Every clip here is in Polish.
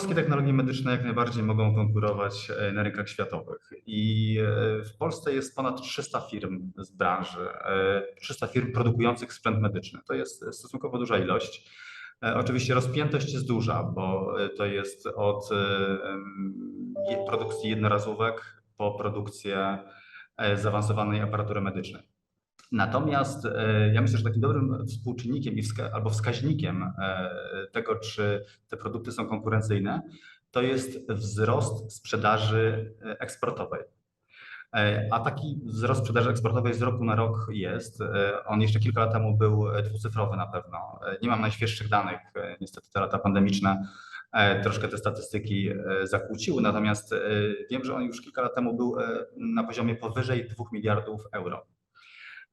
Polskie technologie medyczne jak najbardziej mogą konkurować e, na rynkach światowych i e, w Polsce jest ponad 300 firm z branży, e, 300 firm produkujących sprzęt medyczny. To jest stosunkowo duża ilość. E, Oczywiście rozpiętość jest duża, bo e, to jest od e, produkcji jednorazówek po produkcję e, zaawansowanej aparatury medycznej. Natomiast e, ja myślę, że takim dobrym współczynnikiem albo wskaźnikiem e, tego, czy te produkty są konkurencyjne, to jest wzrost sprzedaży e, eksportowej. A taki wzrost sprzedaży eksportowej z roku na rok jest. On jeszcze kilka lat temu był dwucyfrowy na pewno. Nie mam najświeższych danych, niestety te lata pandemiczne troszkę te statystyki zakłóciły, natomiast wiem, że on już kilka lat temu był na poziomie powyżej 2 miliardów euro.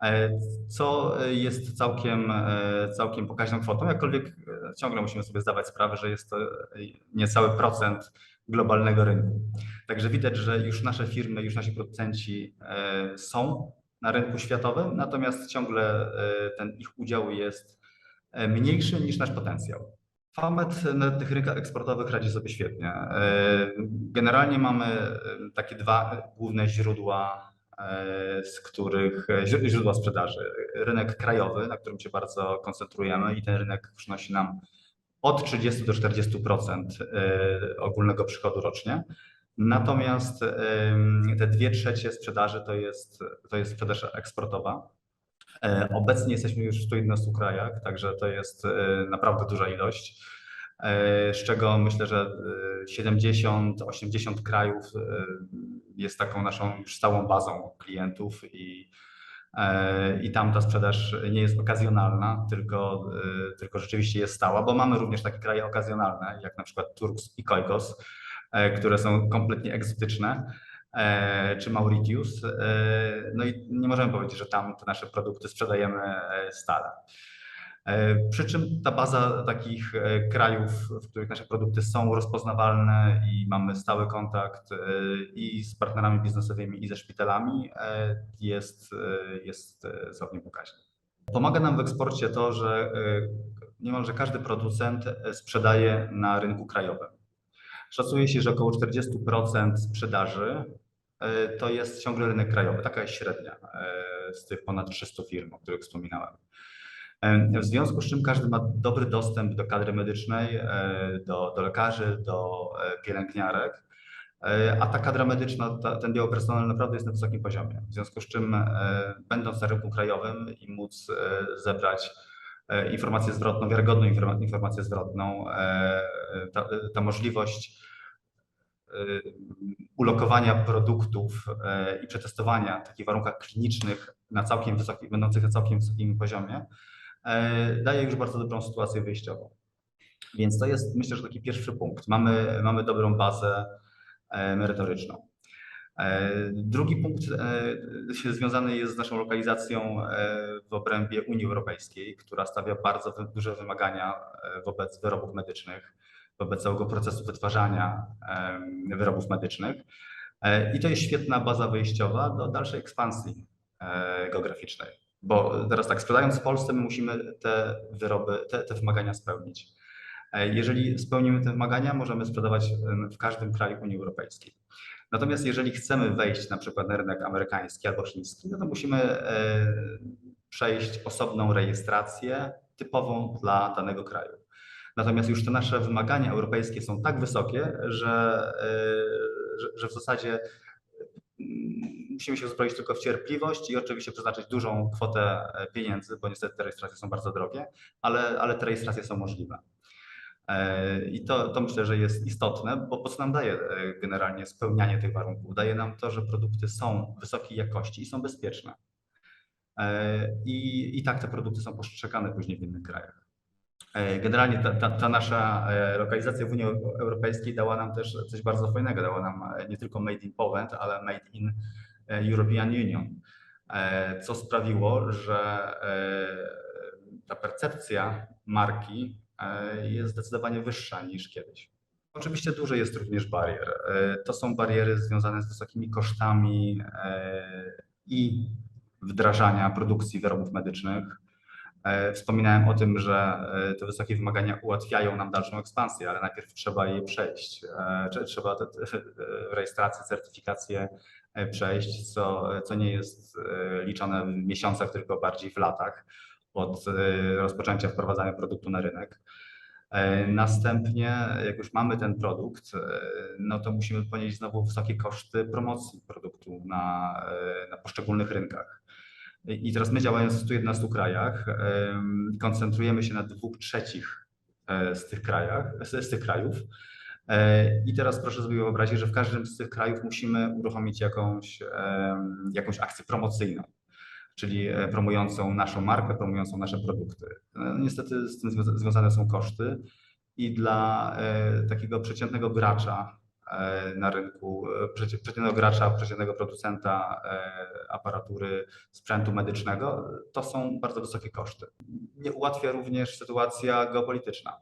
E, Co jest całkiem, e, całkiem pokaźną kwotą, jakkolwiek e, ciągle musimy sobie zdawać sprawę, że jest to e, niecały procent globalnego rynku. Także widać, że już nasze firmy, już nasi producenci e, są na rynku światowym, natomiast ciągle e, ten ich udział jest e, mniejszy niż nasz potencjał. Famet na tych rynkach eksportowych radzi sobie świetnie. E, Generalnie mamy e, takie dwa główne źródła, e, z których e, źró- źródła sprzedaży. Rynek krajowy, na którym się bardzo koncentrujemy i ten rynek przynosi nam od 30 do 40% e, ogólnego przychodu rocznie. Natomiast te dwie trzecie sprzedaży to jest, to jest sprzedaż eksportowa. E, Obecnie jesteśmy już w 111 krajach, także to jest e, naprawdę duża ilość, e, z czego myślę, że e, 70-80 krajów e, jest taką naszą już stałą bazą klientów i, e, i tam ta sprzedaż nie jest okazjonalna, tylko, e, tylko rzeczywiście jest stała, bo mamy również takie kraje okazjonalne, jak na przykład Turks i e, które są kompletnie egzotyczne e, czy Mauritius. e, No i nie możemy powiedzieć, że tam te nasze produkty sprzedajemy e, stale. E, Przy czym ta baza takich e, krajów, w których nasze produkty są rozpoznawalne i mamy stały kontakt e, i z partnerami biznesowymi, i ze szpitalami, jest, jest całkiem pokaźna. Pomaga nam w eksporcie to, że niemalże każdy producent sprzedaje na rynku krajowym. Szacuje się, że około 40% sprzedaży to jest ciągle rynek krajowy, taka jest średnia z tych ponad 300 firm, o których wspominałem. E, W związku z czym każdy ma dobry dostęp do kadry medycznej, e, do, do lekarzy, do e, pielęgniarek, a ta kadra medyczna, ta, ten biały personel naprawdę jest na wysokim poziomie. W związku z czym, będąc na rynku krajowym i móc zebrać informację zwrotną, wiarygodną informa- informację zwrotną, ta, ta możliwość ulokowania produktów i przetestowania w takich warunkach klinicznych na całkiem wysokim, będących na całkiem wysokim poziomie, daje już bardzo dobrą sytuację wyjściową. Więc to jest myślę, że taki pierwszy punkt. Mamy, mamy dobrą bazę e, merytoryczną. E, Drugi punkt e, związany jest z naszą lokalizacją e, w obrębie Unii Europejskiej, która stawia bardzo duże wymagania e, wobec wyrobów medycznych, wobec całego procesu wytwarzania wyrobów medycznych. E, I to jest świetna baza wyjściowa do dalszej ekspansji e, geograficznej. Bo teraz tak, sprzedając w Polsce, my musimy te wyroby, te, te wymagania spełnić. E, Jeżeli spełnimy te wymagania, możemy sprzedawać w każdym kraju Unii Europejskiej. Natomiast jeżeli chcemy wejść na przykład na rynek amerykański albo chiński, no to musimy e, przejść osobną rejestrację typową dla danego kraju. Natomiast już te nasze wymagania europejskie są tak wysokie, że, e, że, w zasadzie musimy się uzbroić tylko w cierpliwość i oczywiście przeznaczyć dużą kwotę e, pieniędzy, bo niestety te rejestracje są bardzo drogie, ale, ale te rejestracje są możliwe. E, I to, to myślę, że jest istotne, bo po co nam daje e, generalnie spełnianie tych warunków? Daje nam to, że produkty są wysokiej jakości i są bezpieczne. I, i tak te produkty są postrzegane później w innych krajach. Generalnie ta, ta, ta nasza lokalizacja w Unii Europejskiej dała nam też coś bardzo fajnego. Dała nam nie tylko Made in Poland, ale Made in European Union, e, co sprawiło, że e, ta percepcja marki e, jest zdecydowanie wyższa niż kiedyś. Oczywiście dużo jest również barier. E, To są bariery związane z wysokimi kosztami e, i wdrażania produkcji wyrobów medycznych, E, Wspominałem o tym, że e, te wysokie wymagania ułatwiają nam dalszą ekspansję, ale najpierw trzeba je przejść. E, Trzeba te, rejestrację, certyfikację e, przejść, co, co nie jest e, liczone w miesiącach, tylko bardziej w latach od e, rozpoczęcia wprowadzania produktu na rynek. E, Następnie, jak już mamy ten produkt, e, no to musimy ponieść znowu wysokie koszty promocji produktu na, e, na poszczególnych rynkach. I teraz my działając w 111 krajach, em, koncentrujemy się na dwóch trzecich e, z tych krajach, z, tych krajów. E, I teraz proszę sobie wyobrazić, że w każdym z tych krajów musimy uruchomić jakąś, jakąś akcję promocyjną, czyli e, promującą naszą markę, promującą nasze produkty. E, Niestety z tym związa- związane są koszty i dla takiego przeciętnego gracza na rynku, e, przeci- przeciętnego gracza, przeciętnego producenta e, aparatury, sprzętu medycznego, to są bardzo wysokie koszty. Nie ułatwia również sytuacja geopolityczna.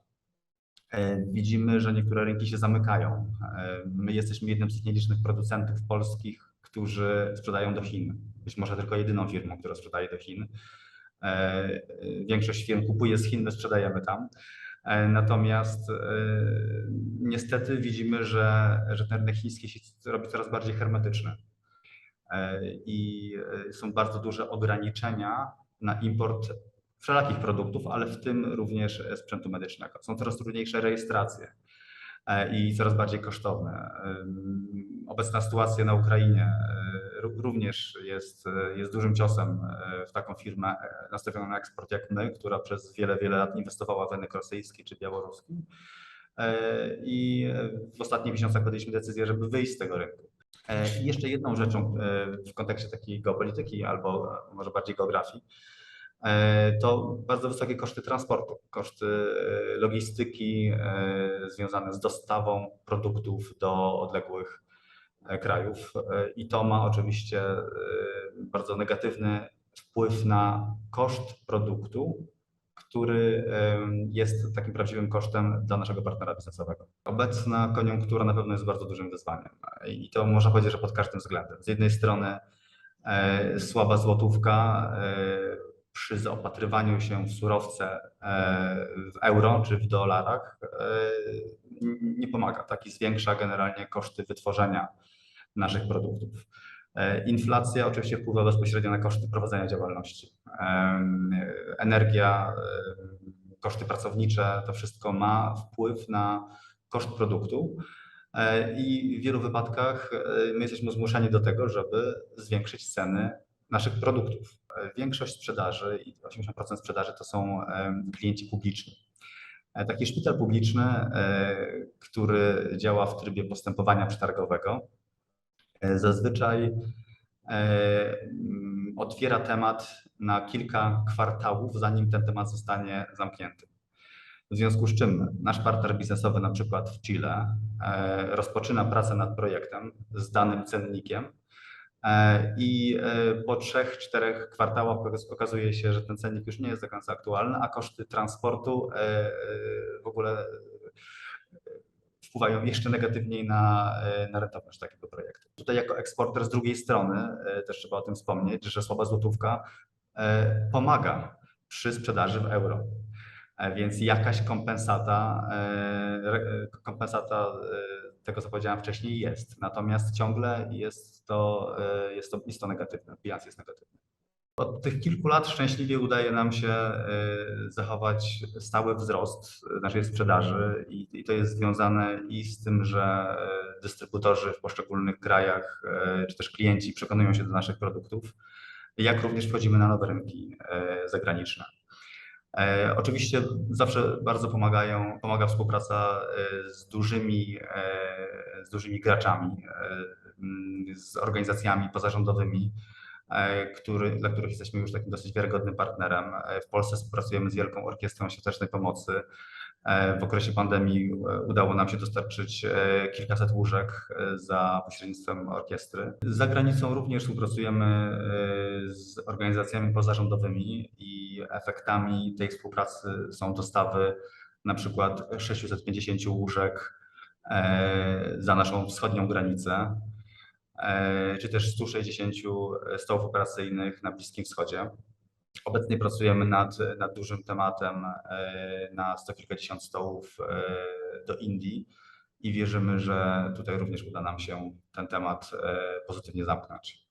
E, Widzimy, że niektóre rynki się zamykają. E, My jesteśmy jednym z nielicznych producentów polskich, którzy sprzedają do Chin. Być może tylko jedyną firmą, która sprzedaje do Chin. E, e, Większość firm kupuje z Chin, my sprzedajemy tam. E, Natomiast e, niestety widzimy, że, że ten rynek chiński się robi coraz bardziej hermetyczny. E, I są bardzo duże ograniczenia na import wszelakich produktów, ale w tym również sprzętu medycznego. Są coraz trudniejsze rejestracje i coraz bardziej kosztowne. Obecna sytuacja na Ukrainie również jest, e, jest dużym ciosem e, w taką firmę e, nastawioną na eksport jak my, która przez wiele, wiele lat inwestowała w rynek rosyjski czy białoruski. I w ostatnich miesiącach podjęliśmy decyzję, żeby wyjść z tego rynku. I jeszcze jedną rzeczą w kontekście takiej geopolityki albo może bardziej geografii, to bardzo wysokie koszty transportu, koszty logistyki związane z dostawą produktów do odległych krajów. E, I to ma oczywiście e, bardzo negatywny wpływ na koszt produktu, który jest takim prawdziwym kosztem dla naszego partnera biznesowego. Obecna koniunktura na pewno jest bardzo dużym wyzwaniem i to można powiedzieć, że pod każdym względem. Z jednej strony e, słaba złotówka e, przy zaopatrywaniu się w surowce e, w euro czy w dolarach e, nie pomaga, tak i zwiększa generalnie koszty wytworzenia naszych produktów. E, Inflacja oczywiście wpływa bezpośrednio na koszty prowadzenia działalności. Energia, koszty pracownicze, to wszystko ma wpływ na koszt produktu. E, I w wielu wypadkach e, my jesteśmy zmuszeni do tego, żeby zwiększyć ceny naszych produktów. Większość sprzedaży i 80% sprzedaży to są klienci publiczni. Taki szpital publiczny, który działa w trybie postępowania przetargowego, zazwyczaj e, mm, otwiera temat na kilka kwartałów, zanim ten temat zostanie zamknięty. W związku z czym nasz partner biznesowy, na przykład w Chile, e, rozpoczyna pracę nad projektem z danym cennikiem e, i e, po trzech, czterech kwartałach okaz- okazuje się, że ten cennik już nie jest do końca aktualny, a koszty transportu e, e, w ogóle e, wpływają jeszcze negatywniej na, e, na rentowność takiego projektu. Tutaj jako eksporter z drugiej strony e, też trzeba o tym wspomnieć, że słaba złotówka e, pomaga przy sprzedaży w euro. Więc jakaś kompensata, kompensata tego, co powiedziałem wcześniej, jest. Natomiast ciągle jest to, jest to, jest to negatywne, bilans jest negatywny. Od tych kilku lat szczęśliwie udaje nam się e, zachować stały wzrost naszej sprzedaży i, to jest związane i z tym, że e, dystrybutorzy w poszczególnych krajach, czy też klienci przekonują się do naszych produktów, jak również wchodzimy na nowe rynki zagraniczne. Oczywiście zawsze bardzo pomagają, pomaga współpraca z dużymi, z dużymi graczami, z organizacjami pozarządowymi, który, dla których jesteśmy już takim dosyć wiarygodnym partnerem. E, W Polsce współpracujemy z Wielką Orkiestrą Świątecznej Pomocy. E, W okresie pandemii e, udało nam się dostarczyć e, kilkaset łóżek e, za pośrednictwem orkiestry. Za granicą również współpracujemy e, z organizacjami pozarządowymi i efektami tej współpracy są dostawy na przykład 650 łóżek e, za naszą wschodnią granicę, e, czy też 160 stołów operacyjnych na Bliskim Wschodzie. Obecnie pracujemy nad, nad dużym tematem e, na sto kilkadziesiąt stołów e, do Indii i wierzymy, że tutaj również uda nam się ten temat e, pozytywnie zamknąć.